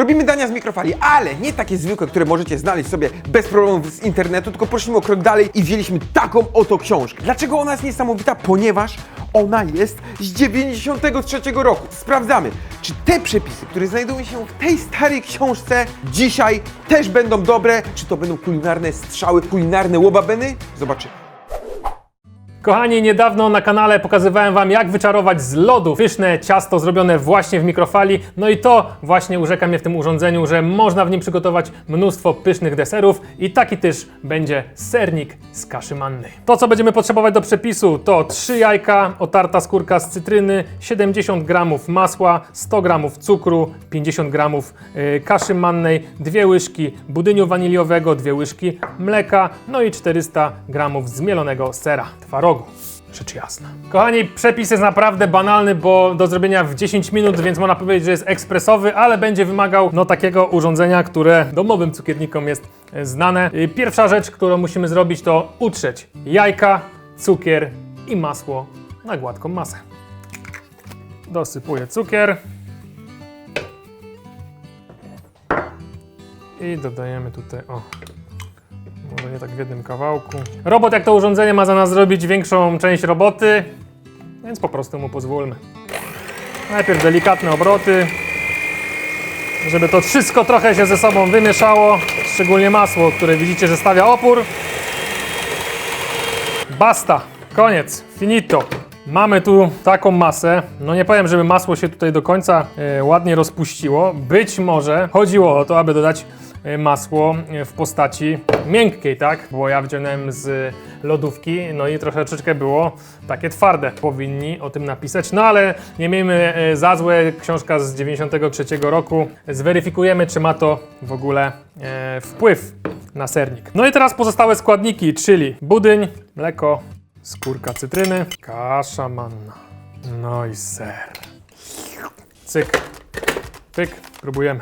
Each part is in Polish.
Robimy dania z mikrofali, ale nie takie zwykłe, które możecie znaleźć sobie bez problemu z internetu, tylko poszliśmy o krok dalej i wzięliśmy taką oto książkę. Dlaczego ona jest niesamowita? Ponieważ ona jest z 93 roku. Sprawdzamy, czy te przepisy, które znajdują się w tej starej książce dzisiaj też będą dobre, czy to będą kulinarne strzały, kulinarne łobabeny? Zobaczymy. Kochani, niedawno na kanale pokazywałem Wam, jak wyczarować z lodu pyszne ciasto zrobione właśnie w mikrofali. No i to właśnie urzeka mnie w tym urządzeniu, że można w nim przygotować mnóstwo pysznych deserów i taki też będzie sernik z kaszy mannej. To, co będziemy potrzebować do przepisu, to 3 jajka, otarta skórka z cytryny, 70 gramów masła, 100 gramów cukru, 50 gramów y, kaszy mannej, dwie łyżki budyniu waniliowego, dwie łyżki mleka, no i 400 gramów zmielonego sera twarogu. Rzecz jasna. Kochani, przepis jest naprawdę banalny, bo do zrobienia w 10 minut, więc można powiedzieć, że jest ekspresowy, ale będzie wymagał no takiego urządzenia, które domowym cukiernikom jest e, znane. Pierwsza rzecz, którą musimy zrobić, to utrzeć jajka, cukier i masło na gładką masę. Dosypuję cukier. I dodajemy tutaj, o, nie tak w jednym kawałku. Robot, jak to urządzenie, ma za nas zrobić większą część roboty, więc po prostu mu pozwólmy. Najpierw delikatne obroty, żeby to wszystko trochę się ze sobą wymieszało, szczególnie masło, które widzicie, że stawia opór. Basta, koniec, finito. Mamy tu taką masę. No nie powiem, żeby masło się tutaj do końca e, ładnie rozpuściło. Być może chodziło o to, aby dodać masło e, w postaci miękkiej, tak? Bo ja wziąłem z lodówki, no i troszeczkę było takie twarde. Powinni o tym napisać, no ale nie miejmy e, za złe. Książka z 93 roku. Zweryfikujemy, czy ma to w ogóle e, wpływ na sernik. No i teraz pozostałe składniki, czyli budyń, mleko, skórka cytryny, kasza manna, no i ser. Cyk, pyk, próbujemy.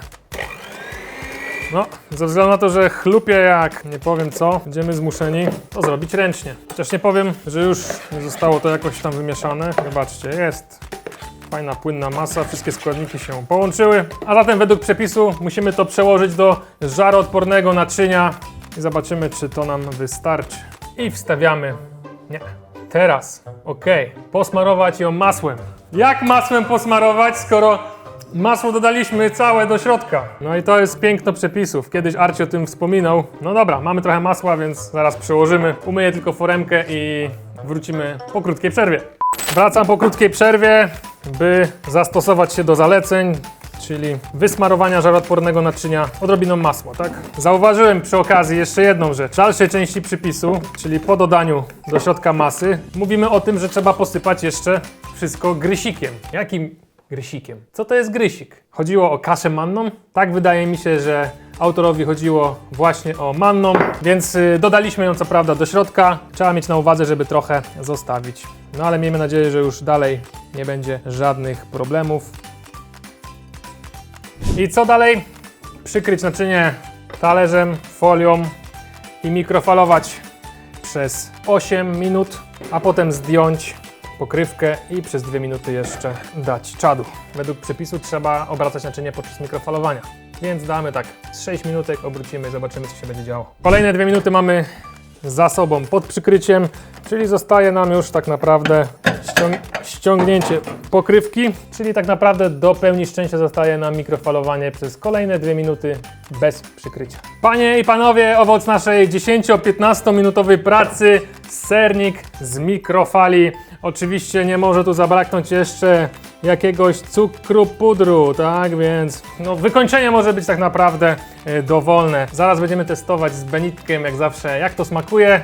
No, ze względu na to, że chlupie jak nie powiem co, będziemy zmuszeni to zrobić ręcznie. Chociaż nie powiem, że już nie zostało to jakoś tam wymieszane. Zobaczcie, jest fajna, płynna masa, wszystkie składniki się połączyły. A zatem według przepisu musimy to przełożyć do żaroodpornego naczynia i zobaczymy, czy to nam wystarczy. I wstawiamy. Nie. Teraz. Ok. Posmarować ją masłem. Jak masłem posmarować, skoro Masło dodaliśmy całe do środka. No i to jest piękno przepisów. Kiedyś Arci o tym wspominał. No dobra, mamy trochę masła, więc zaraz przełożymy. Umyję tylko foremkę i wrócimy po krótkiej przerwie. Wracam po krótkiej przerwie, by zastosować się do zaleceń, czyli wysmarowania żaroodpornego naczynia odrobiną masła, tak? Zauważyłem przy okazji jeszcze jedną rzecz. W dalszej części przypisu, czyli po dodaniu do środka masy, mówimy o tym, że trzeba posypać jeszcze wszystko grysikiem. Jakim grysikiem. Co to jest grysik? Chodziło o kaszę manną? Tak wydaje mi się, że autorowi chodziło właśnie o manną, więc y, dodaliśmy ją co prawda do środka. Trzeba mieć na uwadze, żeby trochę zostawić. No ale miejmy nadzieję, że już dalej nie będzie żadnych problemów. I co dalej? Przykryć naczynie talerzem, folią i mikrofalować przez 8 minut, a potem zdjąć pokrywkę i przez 2 minuty jeszcze dać czadu. Według przepisu trzeba obracać naczynie podczas mikrofalowania. Więc damy tak z 6 minutek, obrócimy zobaczymy co się będzie działo. Kolejne 2 minuty mamy za sobą pod przykryciem, czyli zostaje nam już tak naprawdę ściąg ściągnięcie pokrywki, czyli tak naprawdę do pełni szczęścia zostaje nam mikrofalowanie przez kolejne 2 minuty bez przykrycia. Panie i panowie, owoc naszej 10-15 minutowej pracy, sernik z mikrofali. Oczywiście nie może tu zabraknąć jeszcze jakiegoś cukru pudru, tak więc no, wykończenie może być tak naprawdę e, dowolne. Zaraz będziemy testować z Benitkiem, jak zawsze, jak to smakuje,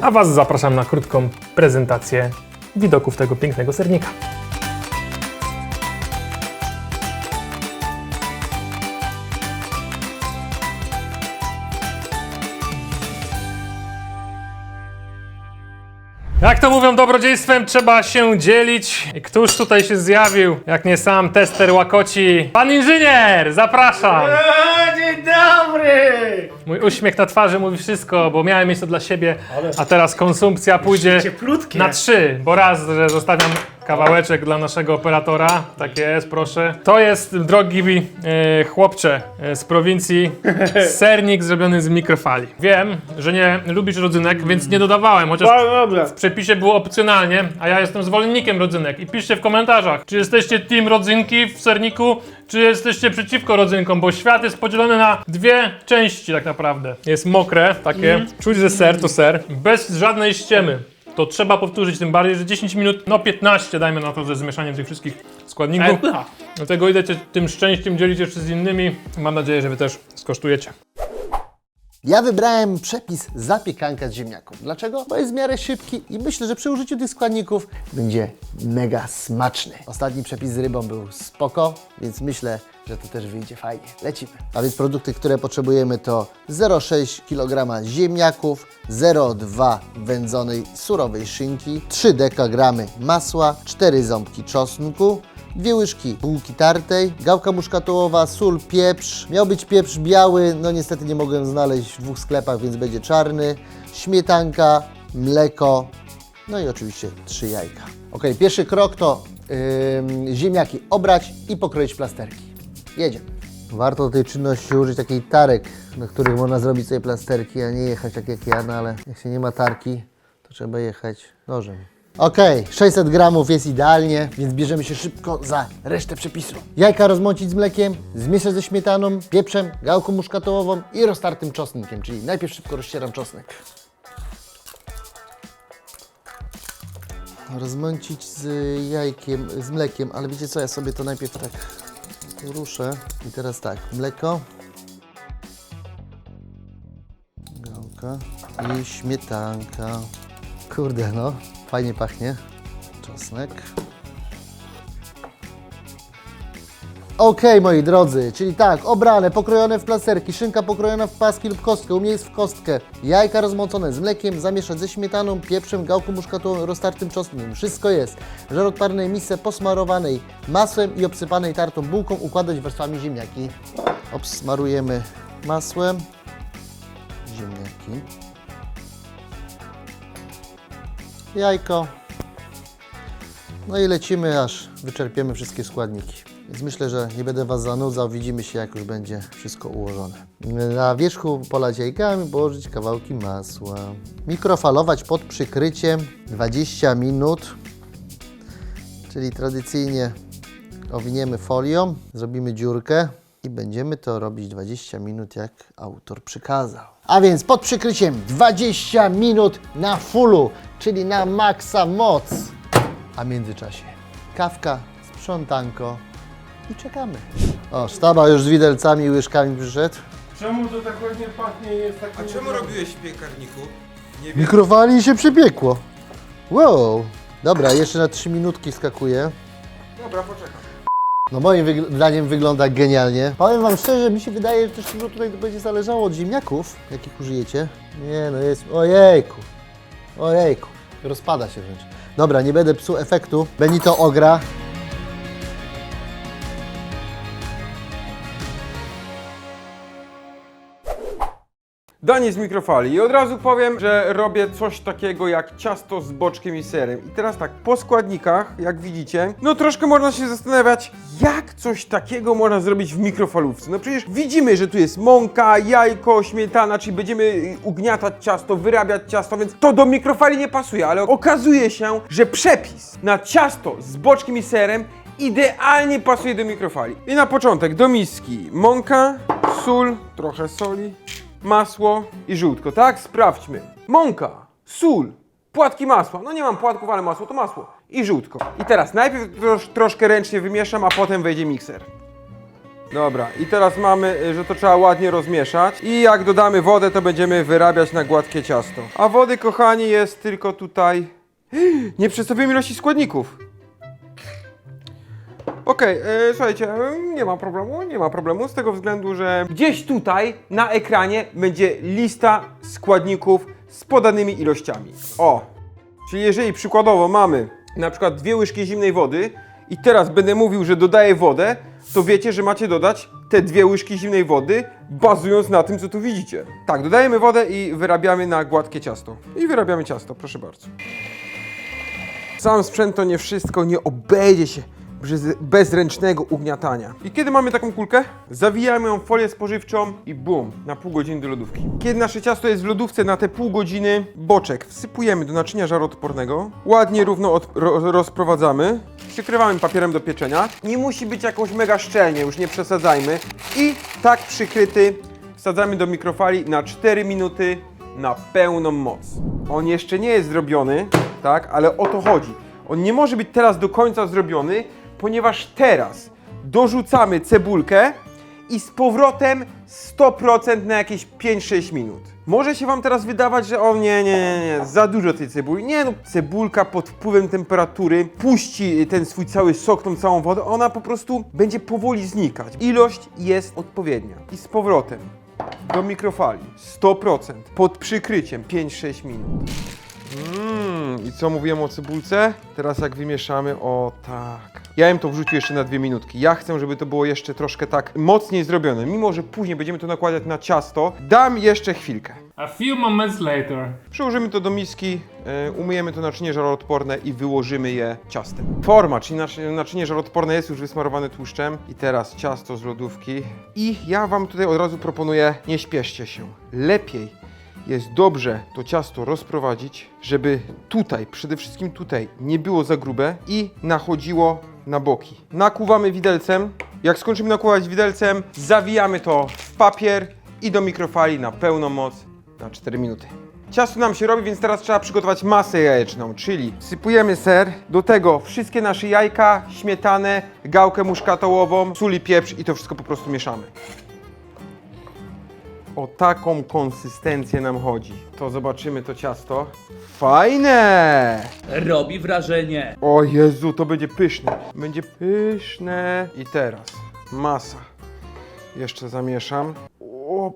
a Was zapraszam na krótką prezentację widoków tego pięknego sernika. Jak to mówią, dobrodziejstwem trzeba się dzielić. I któż tutaj się zjawił, jak nie sam tester łakoci? Pan inżynier, zapraszam! Dzień dobry! Mój uśmiech na twarzy mówi wszystko, bo miałem mieć to dla siebie, a teraz konsumpcja pójdzie Cieplutkie. na trzy, bo raz, że zostawiam Kawałeczek dla naszego operatora. Tak jest, proszę. To jest, drogi e, chłopcze e, z prowincji, sernik zrobiony z mikrofali. Wiem, że nie lubisz rodzynek, więc nie dodawałem, chociaż Bardzo dobre. w przepisie było opcjonalnie, a ja jestem zwolennikiem rodzynek. I piszcie w komentarzach, czy jesteście team rodzynki w serniku, czy jesteście przeciwko rodzynkom, bo świat jest podzielony na dwie części tak naprawdę. Jest mokre, takie, czuć, że ser to ser, bez żadnej ściemy. To trzeba powtórzyć, tym bardziej, że 10 minut, no 15 dajmy na to ze zmieszaniem tych wszystkich składników. pycha. Dlatego idę tym szczęściem dzielić jeszcze z innymi. Mam nadzieję, że wy też skosztujecie. Ja wybrałem przepis zapiekanka z ziemniaków. Dlaczego? Bo jest w miarę szybki i myślę, że przy użyciu tych składników będzie mega smaczny. Ostatni przepis z rybą był spoko, więc myślę, że to też wyjdzie fajnie. Lecimy. A więc produkty, które potrzebujemy to 0,6 kg ziemniaków, 0,2 wędzonej surowej szynki, 3 dekagramy masła, 4 ząbki czosnku, Dwie łyżki bułki tartej, gałka muszkatołowa, sól, pieprz. Miał być pieprz biały, no niestety nie mogłem znaleźć w dwóch sklepach, więc będzie czarny. Śmietanka, mleko, no i oczywiście trzy jajka. Ok, pierwszy krok to ym, ziemniaki obrać i pokroić plasterki. Jedziemy. Warto do tej czynności użyć takiej tarek, na których można zrobić sobie plasterki, a nie jechać tak jak ja, no ale jak się nie ma tarki, to trzeba jechać nożem. Ok, 600 gramów jest idealnie, więc bierzemy się szybko za resztę przepisu. Jajka rozmącić z mlekiem, zmieszać ze śmietaną, pieprzem, gałką muszkatołową i roztartym czosnkiem, czyli najpierw szybko rozcieram czosnek. Rozmącić z jajkiem, z mlekiem, ale wiecie co, ja sobie to najpierw tak ruszę. I teraz tak, mleko, gałka i śmietanka. Kurde, no, fajnie pachnie. Czosnek. Okej, moi drodzy, czyli tak, obrane, pokrojone w plasterki, szynka pokrojona w paski lub kostkę, u mnie jest w kostkę, jajka rozmącone z mlekiem, zamieszać ze śmietaną, pieprzem, gałką muszkatową, roztartym czosnkiem. Wszystko jest. W żarotwarnej misce posmarowanej masłem i obsypanej tartą bułką układać warstwami ziemniaki. Obsmarujemy masłem ziemniaki. jajko. No i lecimy, aż wyczerpiemy wszystkie składniki. Więc myślę, że nie będę Was zanudzał. Widzimy się, jak już będzie wszystko ułożone. Na wierzchu polać jajkami, położyć kawałki masła. Mikrofalować pod przykryciem 20 minut. Czyli tradycyjnie owiniemy folią, zrobimy dziurkę i będziemy to robić 20 minut, jak autor przykazał. A więc pod przykryciem 20 minut na fullu, czyli na maksa moc. A w międzyczasie kawka, sprzątanko i czekamy. O, sztaba już z widelcami i łyżkami przyszedł. Czemu to tak ładnie pachnie i jest tak... A czemu robiłeś w piekarniku? Nie wiem. Mikrofali i się przypiekło. Wow. Dobra, jeszcze na 3 minutki skakuję. Dobra, poczekam. No moim zdaniem wygląda genialnie. Powiem Wam szczerze, mi się wydaje, że też dużo tutaj będzie zależało od ziemniaków, jakich użyjecie. Nie no jest, ojejku, ojejku, rozpada się wręcz. Dobra, nie będę psuł efektu. Benito ogra. Danie z mikrofali i od razu powiem, że robię coś takiego jak ciasto z boczkiem i serem. I teraz tak, po składnikach, jak widzicie, no troszkę można się zastanawiać, jak coś takiego można zrobić w mikrofalówce. No przecież widzimy, że tu jest mąka, jajko, śmietana, czyli będziemy y, ugniatać ciasto, wyrabiać ciasto, więc to do mikrofali nie pasuje, ale okazuje się, że przepis na ciasto z boczkiem i serem idealnie pasuje do mikrofali. I na początek do miski mąka, sól, trochę soli, masło i żółtko, tak? Sprawdźmy. Mąka, sól, płatki masła. No nie mam płatków, ale masło to masło. I żółtko. I teraz najpierw trosz, troszkę ręcznie wymieszam, a potem wejdzie mikser. Dobra, i teraz mamy, y, że to trzeba ładnie rozmieszać. I jak dodamy wodę, to będziemy wyrabiać na gładkie ciasto. A wody, kochani, jest tylko tutaj... Nie przedstawiłem ilości składników. Okej, e, słuchajcie, e, nie ma problemu, nie ma problemu z tego względu, że gdzieś tutaj na ekranie będzie lista składników z podanymi ilościami. O, czyli jeżeli przykładowo mamy na przykład dwie łyżki zimnej wody i teraz będę mówił, że dodaję wodę, to wiecie, że macie dodać te dwie łyżki zimnej wody, bazując na tym, co tu widzicie. Tak, dodajemy wodę i wyrabiamy na gładkie ciasto. I wyrabiamy ciasto, proszę bardzo. Sam sprzęt to nie wszystko, nie obejdzie się bez, bez ręcznego ugniatania. I kiedy mamy taką kulkę, zawijamy ją w folię spożywczą i bum, na pół godziny do lodówki. Kiedy nasze ciasto jest w lodówce na te pół godziny, boczek wsypujemy do naczynia żaroodpornego, ładnie równo od, ro, rozprowadzamy, przykrywamy papierem do pieczenia. Nie musi być jakoś mega szczelnie, już nie przesadzajmy. I tak przykryty wsadzamy do mikrofali na 4 minuty na pełną moc. On jeszcze nie jest zrobiony, tak, ale o to chodzi. On nie może być teraz do końca zrobiony, ponieważ teraz dorzucamy cebulkę i z powrotem 100% na jakieś 5-6 minut. Może się Wam teraz wydawać, że o nie, nie, nie, nie, za dużo tej cebuli. Nie no, cebulka pod wpływem temperatury puści ten swój cały sok, tą całą wodę, ona po prostu będzie powoli znikać. Ilość jest odpowiednia. I z powrotem do mikrofali 100% pod przykryciem 5-6 minut. Mmm, i co mówiłem o cebulce? Teraz jak wymieszamy, o tak. Ja bym to wrzucił jeszcze na dwie minutki. Ja chcę, żeby to było jeszcze troszkę tak mocniej zrobione. Mimo, że później będziemy to nakładać na ciasto, dam jeszcze chwilkę. A few moments later. Przyłożymy to do miski, e, umyjemy to naczynie żaroodporne i wyłożymy je ciastem. Forma, czyli naczy- naczynie żaroodporne jest już wysmarowane tłuszczem. I teraz ciasto z lodówki. I ja Wam tutaj od razu proponuję, nie śpieszcie się. Lepiej jest dobrze to ciasto rozprowadzić, żeby tutaj, przede wszystkim tutaj, nie było za grube i nachodziło na boki. Nakuwamy widelcem. Jak skończymy nakłuwać widelcem, zawijamy to w papier i do mikrofali na pełną moc na 4 minuty. Ciasto nam się robi, więc teraz trzeba przygotować masę jajeczną, czyli wsypujemy ser, do tego wszystkie nasze jajka, śmietanę, gałkę muszkatołową, sól i pieprz i to wszystko po prostu mieszamy. O taką konsystencję nam chodzi. To zobaczymy to ciasto. Fajne! Robi wrażenie. O Jezu, to będzie pyszne. Będzie pyszne. I teraz masa. Jeszcze zamieszam. O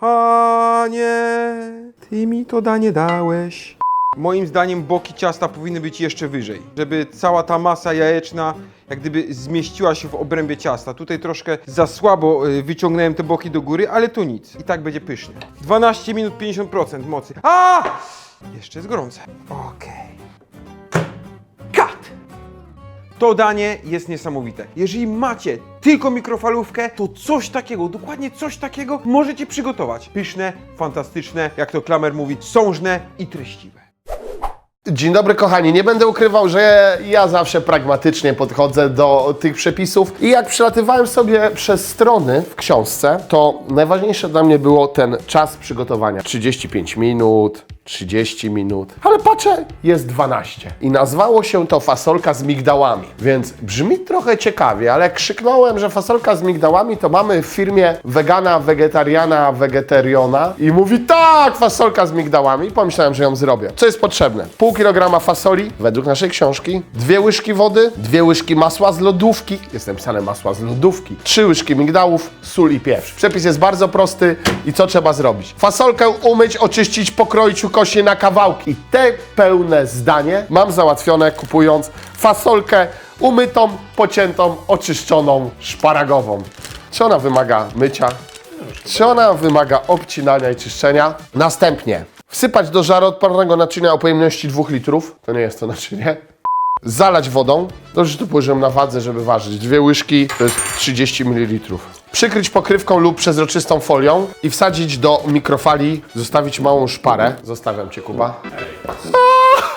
panie, ty mi to danie dałeś. Moim zdaniem boki ciasta powinny być jeszcze wyżej, żeby cała ta masa jajeczna jak gdyby zmieściła się w obrębie ciasta. Tutaj troszkę za słabo y, wyciągnąłem te boki do góry, ale to nic. I tak będzie pysznie. 12 minut 50% mocy. A! Jeszcze jest gorące. Okej. Cut! To danie jest niesamowite. Jeżeli macie tylko mikrofalówkę, to coś takiego, dokładnie coś takiego możecie przygotować. Pyszne, fantastyczne, jak to Klamer mówi, sążne i treściwe. Dzień dobry kochani, nie będę ukrywał, że ja zawsze pragmatycznie podchodzę do tych przepisów i jak przelatywałem sobie przez strony w książce, to najważniejsze dla mnie było ten czas przygotowania. 35 minut, 30 minut, ale patrzę, jest 12. I nazwało się to fasolka z migdałami, więc brzmi trochę ciekawie, ale krzyknąłem, że fasolka z migdałami, to mamy w firmie wegana, wegetariana, wegetariona i mówi tak, fasolka z migdałami. Pomyślałem, że ją zrobię. Co jest potrzebne? Pół kilograma fasoli, według naszej książki, dwie łyżki wody, dwie łyżki masła z lodówki, jest napisane masła z lodówki, trzy łyżki migdałów, sól i pieprz. Przepis jest bardzo prosty i co trzeba zrobić? Fasolkę umyć, oczyścić, pokroić ukośnie na kawałki. I te pełne zdanie mam załatwione kupując fasolkę umytą, pociętą, oczyszczoną, szparagową. Czy ona wymaga mycia? Czy ona wymaga obcinania i czyszczenia? Następnie wsypać do żaroodpornego naczynia o pojemności 2 litrów. To nie jest to naczynie. Zalać wodą. Dobrze, że tu położyłem na wadze, żeby ważyć. Dwie łyżki to jest 30 ml. Przykryć pokrywką lub przezroczystą folią i wsadzić do mikrofali. Zostawić małą szparę. Zostawiam Cię, Kuba.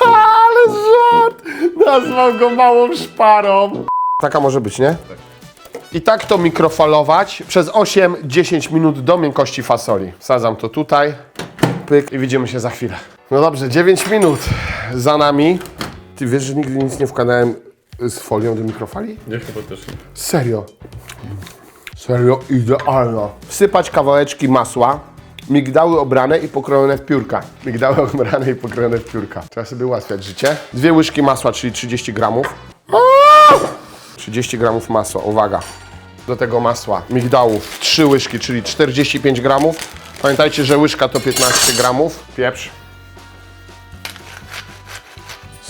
Ale żart! Nazwał go małą szparą. Taka może być, nie? I tak to mikrofalować przez 8-10 minut do miękkości fasoli. Wsadzam to tutaj, pyk i widzimy się za chwilę. No dobrze, 9 minut za nami. Ty wiesz, że nigdy nic nie wkładałem z folią do mikrofali? Nie, chyba też nie. Serio. Serio idealna. Wsypać kawałeczki masła, migdały obrane i pokrojone w piórka. Migdały obrane i pokrojone w piórka. Trzeba sobie ułatwiać życie. Dwie łyżki masła, czyli 30 gramów. 30 gramów masła, uwaga. Do tego masła migdałów 3 łyżki, czyli 45 gramów. Pamiętajcie, że łyżka to 15 gramów. Pieprz.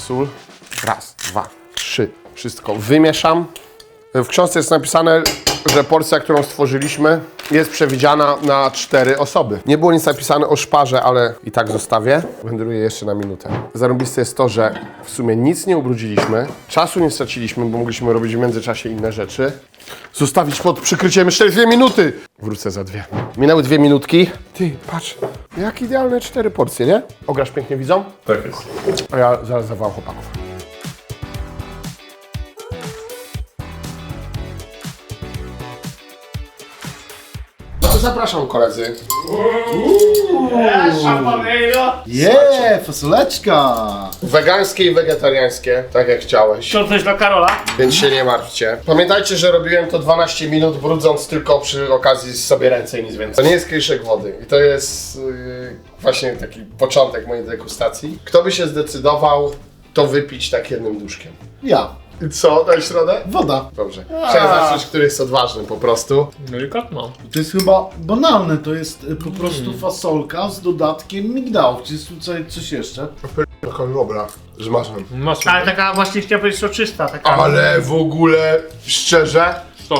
Sól. Raz, dwa, trzy. Wszystko wymieszam. W książce jest napisane, że porcja, którą stworzyliśmy, jest przewidziana na cztery osoby. Nie było nic napisane o szparze, ale i tak zostawię. Wędruję jeszcze na minutę. Zarobiste jest to, że w sumie nic nie ubrudziliśmy, czasu nie straciliśmy, bo mogliśmy robić w międzyczasie inne rzeczy. Zostawić pod przykryciem jeszcze dwie minuty. Wrócę za dwie. Minęły dwie minutki. Ty, patrz, jak idealne cztery porcje, nie? Ograsz pięknie widzą? Tak jest. A ja zaraz zawołam chłopaków. Zapraszam koledzy. Je, fasoleczka! Wegańskie i wegetariańskie, tak jak chciałeś. To coś dla Karola? Więc się nie martwcie. Pamiętajcie, że robiłem to 12 minut, brudząc tylko przy okazji sobie ręce i nic więcej. To nie jest kieliszek wody. I to jest yy, właśnie taki początek mojej degustacji. Kto by się zdecydował to wypić tak jednym duszkiem? Ja. I co, na środę? Woda. Dobrze. Chciałem zacząć, który jest odważny po prostu. Delikatno. To jest chyba banalne, to jest y, po prostu fasolka z dodatkiem migdałów. Czy jest tutaj coś jeszcze? Taka dobra, z masłem. Ale taka właśnie chciałem powiedzieć soczysta. Taka... Ale w ogóle, szczerze,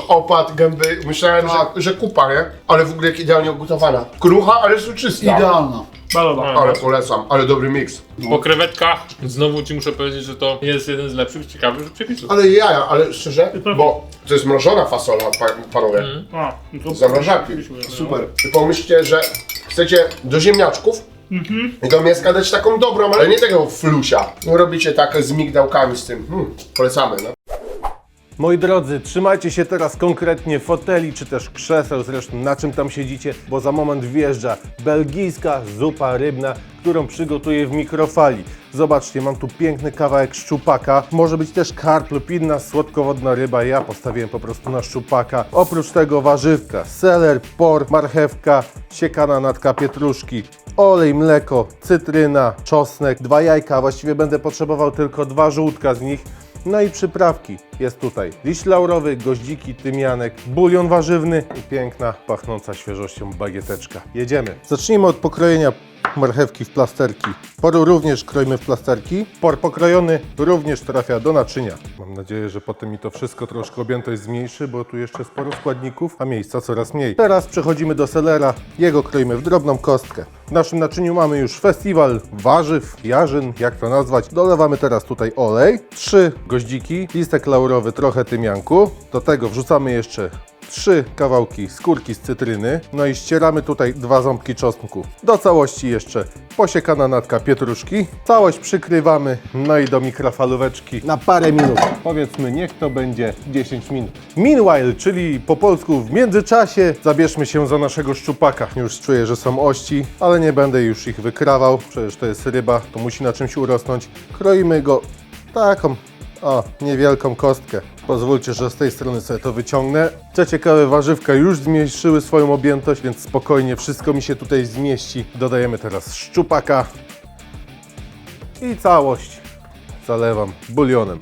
opad gęby, myślałem, że, że kupa, nie? Ale w ogóle jak idealnie ugotowana. Krucha, ale soczysta. Idealna. Ale polecam, ale dobry miks. Po krewetkach znowu ci muszę powiedzieć, że to jest jeden z lepszych, ciekawych przepisów. Ale jaja, ale szczerze, bo to jest mrożona fasola, pa, panowie. A, to... Zamrażarki. Super. I pomyślcie, że chcecie do ziemniaczków i do mięska dać taką dobrą, ale nie tego flusia. Robicie tak z migdałkami z tym. Hmm, polecamy, no. Moi drodzy, trzymajcie się teraz konkretnie foteli czy też krzeseł, zresztą na czym tam siedzicie, bo za moment wjeżdża belgijska zupa rybna, którą przygotuję w mikrofali. Zobaczcie, mam tu piękny kawałek szczupaka, może być też karp lub inna słodkowodna ryba, ja postawiłem po prostu na szczupaka. Oprócz tego warzywka, seler, por, marchewka, siekana natka pietruszki, olej, mleko, cytryna, czosnek, dwa jajka, właściwie będę potrzebował tylko dwa żółtka z nich. No i przyprawki. Jest tutaj liść laurowy, goździki, tymianek, bulion warzywny i piękna, pachnąca świeżością bagieteczka. Jedziemy. Zacznijmy od pokrojenia marchewki w plasterki. Poru również kroimy w plasterki. Por pokrojony również trafia do naczynia. Mam nadzieję, że potem mi to wszystko troszkę objętość zmniejszy, bo tu jeszcze sporo składników, a miejsca coraz mniej. Teraz przechodzimy do selera. Jego kroimy w drobną kostkę. W naszym naczyniu mamy już festiwal warzyw, jarzyn, jak to nazwać. Dolewamy teraz tutaj olej, trzy goździki, listek laurowy, trochę tymianku. Do tego wrzucamy jeszcze trzy kawałki skórki z cytryny, no i ścieramy tutaj dwa ząbki czosnku. Do całości jeszcze posiekana natka pietruszki. Całość przykrywamy, no i do mikrofalóweczki na parę minut. Powiedzmy, niech to będzie 10 minut. Meanwhile, czyli po polsku w międzyczasie, zabierzmy się za naszego szczupaka. Już czuję, że są ości, ale nie będę już ich wykrawał, przecież to jest ryba, to musi na czymś urosnąć. Kroimy go taką o, niewielką kostkę. Pozwólcie, że z tej strony sobie to wyciągnę. Co ciekawe, warzywka już zmniejszyły swoją objętość, więc spokojnie wszystko mi się tutaj zmieści. Dodajemy teraz szczupaka i całość zalewam bulionem.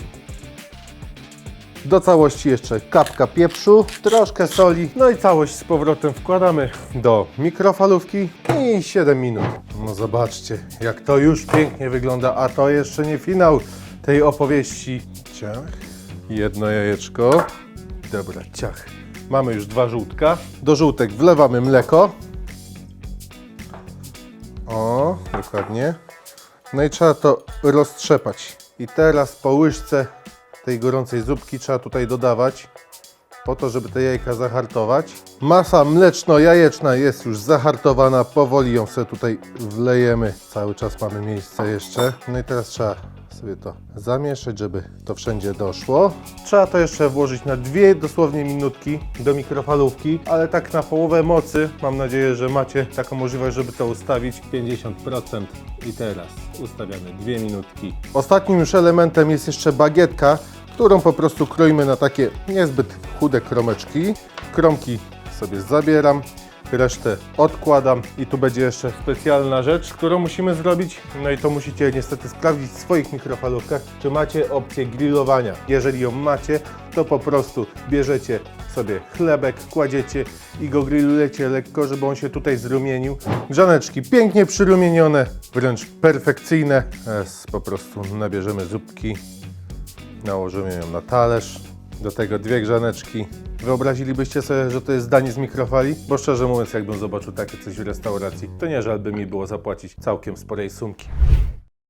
Do całości jeszcze kapka pieprzu, troszkę soli, no i całość z powrotem wkładamy do mikrofalówki i 7 minut. No zobaczcie, jak to już pięknie wygląda, a to jeszcze nie finał tej opowieści. Ciach, jedno jajeczko, dobra, ciach. Mamy już dwa żółtka. Do żółtek wlewamy mleko. O, dokładnie. No i trzeba to roztrzepać. I teraz po łyżce tej gorącej zupki trzeba tutaj dodawać, po to, żeby te jajka zahartować. Masa mleczno-jajeczna jest już zahartowana, powoli ją sobie tutaj wlejemy. Cały czas mamy miejsce jeszcze. No i teraz trzeba sobie to zamieszać, żeby to wszędzie doszło. Trzeba to jeszcze włożyć na dwie dosłownie minutki do mikrofalówki, ale tak na połowę mocy. Mam nadzieję, że macie taką możliwość, żeby to ustawić 50% i teraz ustawiamy dwie minutki. Ostatnim już elementem jest jeszcze bagietka, którą po prostu kroimy na takie niezbyt chude kromeczki. Kromki sobie zabieram, resztę odkładam i tu będzie jeszcze specjalna rzecz, którą musimy zrobić. No i to musicie niestety sprawdzić w swoich mikrofalówkach, czy macie opcję grillowania. Jeżeli ją macie, to po prostu bierzecie sobie chlebek, kładziecie i go grillujecie lekko, żeby on się tutaj zrumienił. Grzaneczki pięknie przyrumienione, wręcz perfekcyjne. Teraz po prostu nabierzemy zupki, nałożymy ją na talerz, Do tego dwie grzaneczki. Wyobrazilibyście sobie, że to jest danie z mikrofali? Bo szczerze mówiąc, jakbym zobaczył takie coś w restauracji, to nie żal mi było zapłacić całkiem sporej sumki.